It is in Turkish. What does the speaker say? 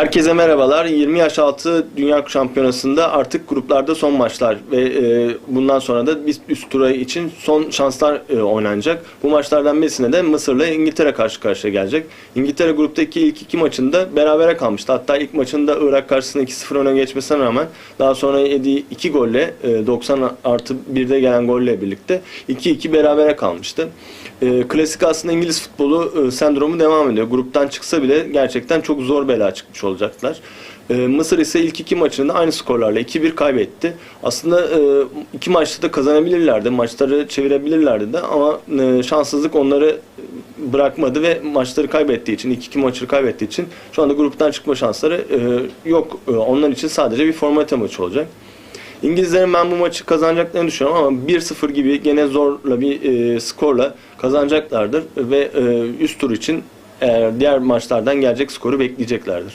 Herkese merhabalar. 20 yaş altı Dünya Şampiyonası'nda artık gruplarda son maçlar ve e, bundan sonra da biz üst tura için son şanslar e, oynanacak. Bu maçlardan birisine de Mısır'la İngiltere karşı karşıya gelecek. İngiltere gruptaki ilk iki maçında berabere kalmıştı. Hatta ilk maçında Irak karşısında 2-0 öne geçmesine rağmen daha sonra yediği 2 golle e, 90 artı 1'de gelen golle birlikte 2-2 berabere kalmıştı. E, klasik aslında İngiliz futbolu e, sendromu devam ediyor. Gruptan çıksa bile gerçekten çok zor bela çıkmış olacaklar. E, Mısır ise ilk iki maçında aynı skorlarla 2-1 kaybetti. Aslında e, iki maçta da kazanabilirlerdi. Maçları çevirebilirlerdi de ama e, şanssızlık onları bırakmadı ve maçları kaybettiği için, ilk iki maçı kaybettiği için şu anda gruptan çıkma şansları e, yok. E, onlar için sadece bir formalite maçı olacak. İngilizlerin ben bu maçı kazanacaklarını düşünüyorum ama 1-0 gibi gene zorla bir e, skorla kazanacaklardır ve e, üst tur için eğer diğer maçlardan gelecek skoru bekleyeceklerdir.